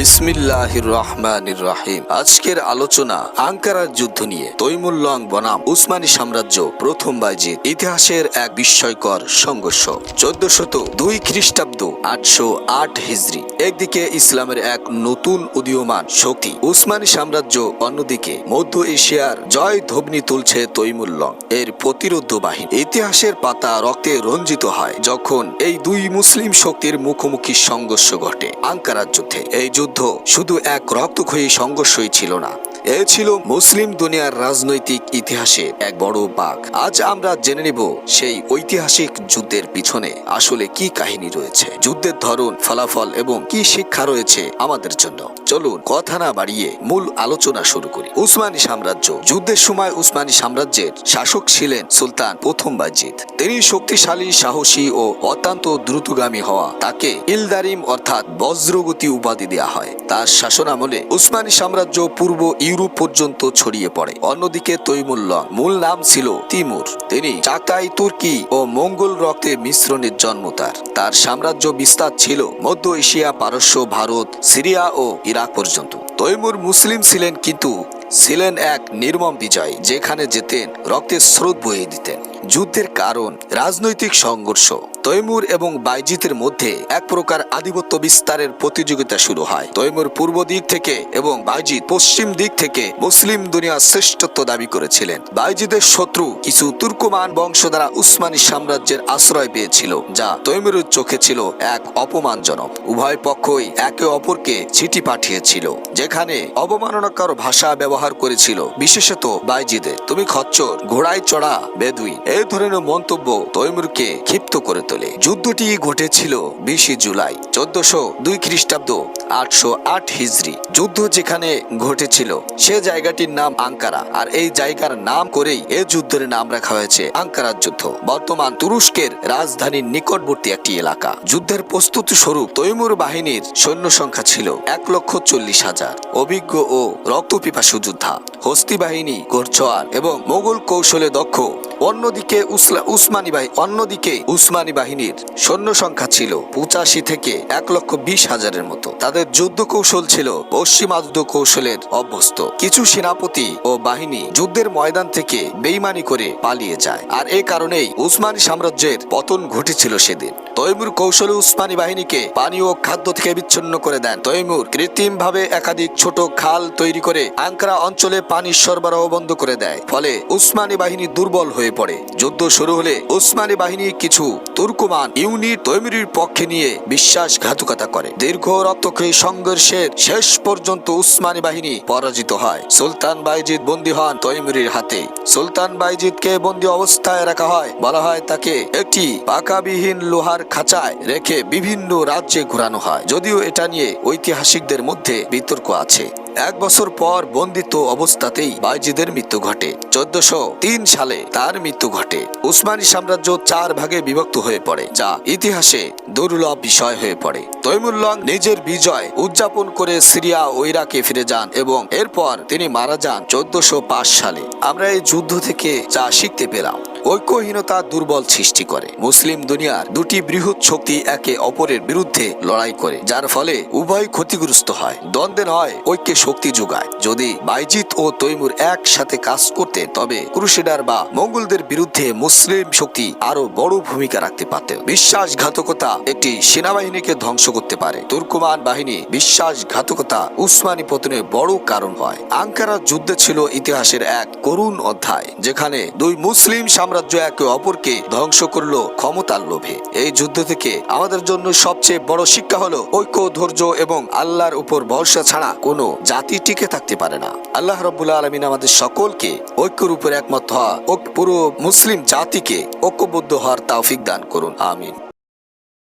বিসমিল্লাহির রহমানির রাহিম। আজকের আলোচনা আঙ্কারার যুদ্ধ নিয়ে। তৈমুল্লং বনাম উসমানী সাম্রাজ্য প্রথম বাইজিদ ইতিহাসের এক বিস্ময়কর সংঘর্ষ। চোদ্দশত দুই খ্রিস্টাব্দ আটশো আট হিজড়ি একদিকে ইসলামের এক নতুন উদীয়মান শক্তি উসমানী সাম্রাজ্য, অন্যদিকে মধ্য এশিয়ার জয় ধবনি তুলছে তৈমুল্লং এর প্রতিরোধ বাহিনী ইতিহাসের পাতা রক্তে রঞ্জিত হয় যখন এই দুই মুসলিম শক্তির মুখোমুখি সংঘর্ষ ঘটে আঙ্কারার যুদ্ধে। এই যুদ্ধ শুধু এক রক্তক্ষয়ী সংঘর্ষই ছিল না এ ছিল মুসলিম দুনিয়ার রাজনৈতিক ইতিহাসে এক বড় বাঘ। আজ আমরা জেনে নেব সেই ঐতিহাসিক যুদ্ধের পিছনে আসলে কি কাহিনী রয়েছে, যুদ্ধের ধরন, ফলাফল এবং কি শিক্ষা রয়েছে আমাদের জন্য। চলুন কথা না বাড়িয়ে মূল আলোচনা শুরু করি। উসমানী সাম্রাজ্য, যুদ্ধের সময় উসমানী সাম্রাজ্যের শাসক ছিলেন সুলতান প্রথম বাজিদ তিনি শক্তিশালী, সাহসী ও অত্যন্ত দ্রুতগামী হওয়া, তাকে ইলদারিম অর্থাৎ বজ্রগতি উপাধি দেওয়া হয়। তার শাসনামলে উসমানী সাম্রাজ্য পূর্ব ইউরোপ পর্যন্ত ছড়িয়ে পড়ে। অন্যদিকে তৈমুল্লং মূল নাম ছিল তিমুর। তিনি চাকাই তুর্কি ও মঙ্গল রক্তে মিশ্রণের জন্ম তার। তার সাম্রাজ্য বিস্তার ছিল মধ্য এশিয়া, পারস্য, ভারত, সিরিয়া ও ইরাক পর্যন্ত। তৈমুর মুসলিম ছিলেন কিন্তু ছিলেন এক নির্মম বিজয়, যেখানে যেতেন রক্তের স্রোত বয়ে দিতেন। যুদ্ধের কারণ, রাজনৈতিক সংঘর্ষ তৈমুর এবং বাইজিতের মধ্যে এক প্রকার আধিপত্য বিস্তারের প্রতিযোগিতা শুরু হয়। তৈমুর পূর্ব দিক থেকে এবং বাইজিদ পশ্চিম দিক থেকে মুসলিম দুনিয়ার শ্রেষ্ঠত্ব দাবি করেছিলেন। বাইজিদের শত্রু কিছু তুর্কমান বংশ দ্বারা উসমানী সাম্রাজ্যের আশ্রয় পেয়েছিল, যা তৈমুরের চোখে ছিল এক অপমানজনক। উভয় পক্ষই একে অপরকে চিঠি পাঠিয়েছিল, যেখানে অবমাননাকর ভাষা ব্যবহার করেছিল, বিশেষত বাইজিদে তুমি খচ্চর, ঘোড়ায় চড়া বেদুই এই ধরনের মন্তব্য তৈমুরকে ক্ষিপ্ত করে তোলে যুদ্ধটি ঘটেছিল বিশে জুলাই চোদ্দশো দুই খ্রিস্টাব্দ। আটশো আট হিজড়ি যুদ্ধ যেখানে ঘটেছিল, সে জায়গাটির নাম আঙ্কারা। আর এই জায়গার নাম করেই এ যুদ্ধের নাম রাখা হয়েছে আঙ্কারার যুদ্ধ। বর্তমান তুরস্কের রাজধানীর নিকটবর্তী একটি এলাকা। যুদ্ধের প্রস্তুতি স্বরূপ তৈমুর বাহিনীর সৈন্য সংখ্যা ছিল এক লক্ষ চল্লিশ হাজার। অভিজ্ঞ ও রক্তপিপাসু যোদ্ধা, হস্তি বাহিনী এবং মোগল কৌশলে দক্ষ। অন্যদিকে উসমানী বাহিনী অন্যদিকে উসমানী বাহিনীর সৈন্য সংখ্যা ছিল পঁচাশি থেকে এক লক্ষ বিশ হাজারের মতো। তাদের যুদ্ধ কৌশল ছিল পশ্চিমাদ্য কৌশলের অভ্যস্ত। কিছু সেনাপতি ও বাহিনী যুদ্ধের ময়দান থেকে বেইমানি করে পালিয়ে যায়। আর এ কারণেই উসমানী সাম্রাজ্যের পতন ঘটেছিল সেদিন। তৈমুর কৌশলে উসমানী বাহিনীকে পানি ও খাদ্য থেকে বিচ্ছিন্ন করে দেন। তৈমুর কৃত্রিম ভাবে একাধিক ছোট খাল তৈরি করে আঙ্কারা অঞ্চলে পানির সরবরাহ বন্ধ করে দেয়। ফলে উসমানী বাহিনী দুর্বল হয়ে পড়ে। যুদ্ধ শুরু হলে উসমানী বাহিনী কিছু তুর্কমান ইউনিট তৈমুরির পক্ষে নিয়ে বিশ্বাসঘাতকতা করে। দীর্ঘ রক্তক্ষয়ী সংঘর্ষের শেষ পর্যন্ত উসমানী বাহিনী পরাজিত হয়। সুলতান বাইজিদ বন্দী হন তৈমুরির হাতে। সুলতান বাইজিদকে বন্দী অবস্থায় রাখা হয়। বলা হয় তাকে একটি পাকাবিহীন লোহার খাঁচায় রেখে বিভিন্ন রাজ্যে ঘোরানো হয়। যদিও এটা নিয়ে ঐতিহাসিকদের মধ্যে বিতর্ক আছে। এক বছর পর বন্দিত অবস্থাতেই বাইজিদের মৃত্যু ঘটে। চোদ্দশো তিন সালে তার মৃত্যু ঘটে। উসমানী সাম্রাজ্য চার ভাগে বিভক্ত হয়ে পড়ে, যা ইতিহাসে দুর্লভ বিষয় হয়ে পড়ে। তৈমুল্লং নিজের বিজয় উদযাপন করে সিরিয়া ও ইরাকে ফিরে যান এবং এরপর তিনি মারা যান চোদ্দশো সালে। আমরা এই যুদ্ধ থেকে যা শিখতে পেলাম। ঐক্যহীনতা দুর্বল সৃষ্টি করে। মুসলিম দুনিয়ার দুটি বৃহৎ শক্তি একে অপরের বিরুদ্ধে লড়াই করে, যার ফলে উভয় ক্ষতিগ্রস্ত হয়। দ্বন্দ্বে নয়, ঐক্যে শক্তি যোগায়। যদি বাইজিত ও তৈমুর একসাথে কাজ করতে, তবে ক্রুশেডার বা মঙ্গলদের বিরুদ্ধে মুসলিম শক্তি আরও বড় ভূমিকা রাখতে পারত। বিশ্বাসঘাতকতা একটি সেনাবাহিনীকে ধ্বংস করতে পারে। তুর্কমান বাহিনী বিশ্বাসঘাতকতা উসমানী পতনের বড় কারণ হয়। আঙ্কারা যুদ্ধে ছিল ইতিহাসের এক করুণ অধ্যায়, যেখানে দুই মুসলিম সাম্রাজ্য একে অপরকে ধ্বংস করল ক্ষমতার লোভে। এই যুদ্ধ থেকে আমাদের জন্য সবচেয়ে বড় শিক্ষা হলো ঐক্য, ধৈর্য এবং আল্লাহর উপর ভরসা ছাড়া কোনো জাতি টিকে থাকতে পারে না। আল্লাহ রব্বুল্লা আলমিন আমাদের সকলকে ঐক্যর উপর একমত হওয়া ও পুরো মুসলিম জাতিকে ঐক্যবদ্ধ হওয়ার তাওফিক দান করুন। আমিন।